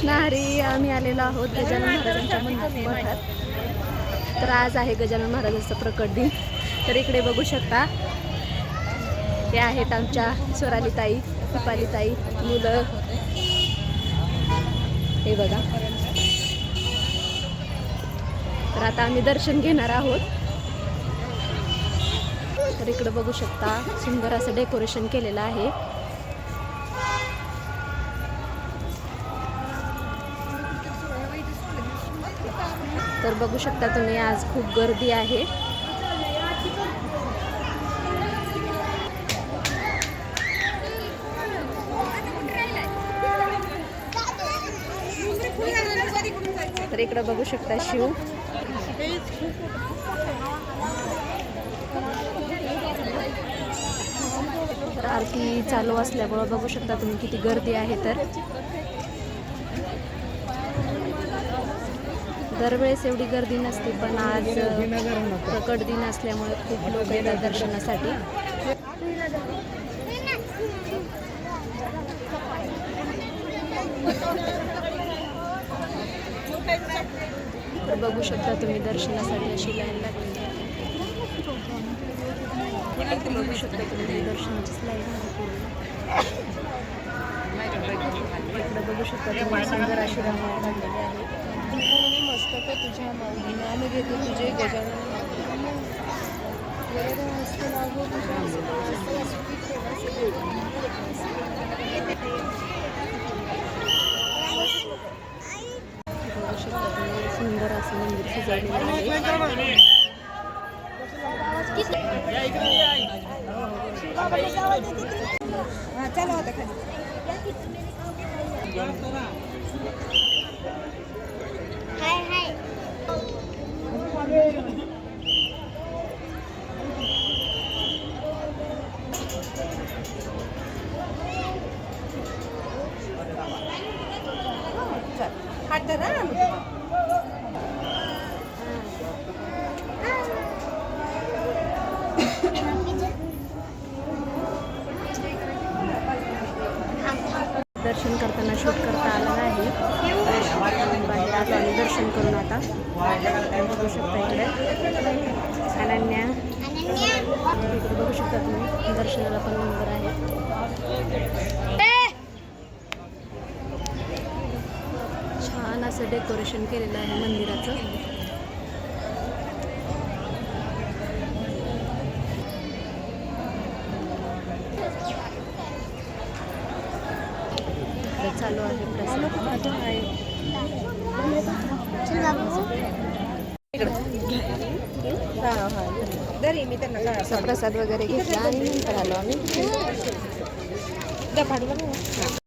कृष्णाहरी आम्ही आलेलो आहोत गजानन महाराजांच्या मंदिर मठात तर आज आहे गजानन महाराजांचा प्रकट दिन. तर इकडे बघू शकता हे आहेत आमच्या स्वरालीताई कृपालीताई मुलं. हे बघा. तर आता आम्ही दर्शन घेणार आहोत. तर इकडे बघू शकता सुंदर असं डेकोरेशन केलेलं आहे. तर बघू शकता तुम्ही आज खूप गर्दी आहे. तर इकडं बघू शकता शिव. तर आरती चालू असल्यामुळं बघू शकता तुम्ही किती गर्दी आहे तर. दरवेळेस एवढी गर्दी नसते पण आज प्रकट दिन असल्यामुळे खूप लोक येतात दर्शनासाठी. तर बघू शकता तुम्ही दर्शनासाठी अशी लाईन लागली. बघू शकता तुम्ही दर्शनाचीच लाईन इकडे बघू शकता तुम्ही सुंदर अशी रांगोळी सुखी ठेवा बघू शकता तुम्ही सुंदर असं मंदिर सजवलेलं आहे हा चला आता खाली चल हात धरा दर्शन करताना शूट करता आलं नाही. बाहेर आलो आणि दर्शन करून आता बघू शकता इकडे. अनन्या. इकडे बघू शकता तुम्ही. दर्शनाला पण नंबर आहे असं डेकोरेशन केलेलं आहे मंदिराचं. चालू आहे प्रसाद. हा हा प्रसाद वगैरे घेतला आणि नंतर आलो आम्ही.